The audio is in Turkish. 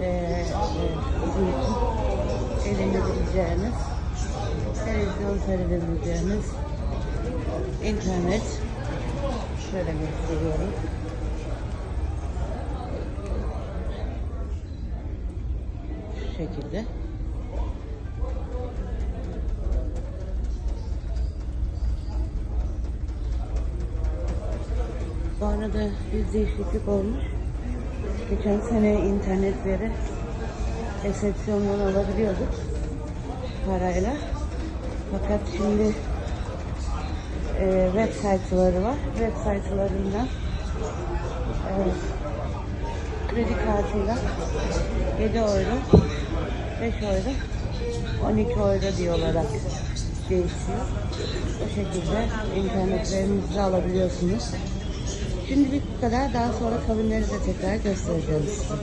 e, e, eğlenebileceğiniz, televizyon seyredebileceğiniz internet şöyle gösteriyorum. Şu şekilde. Bu arada bir değişiklik olmuş. Geçen sene internetleri resepsiyondan alabiliyorduk parayla. Fakat şimdi e, web sayfaları var. Web sayfalarından e, kredi kartıyla 7 euro, 5 euro, 12 euro diye olarak değişiyor. O şekilde internetlerinizi alabiliyorsunuz. Şimdilik bu kadar. Daha sonra kabinleri de tekrar göstereceğim size.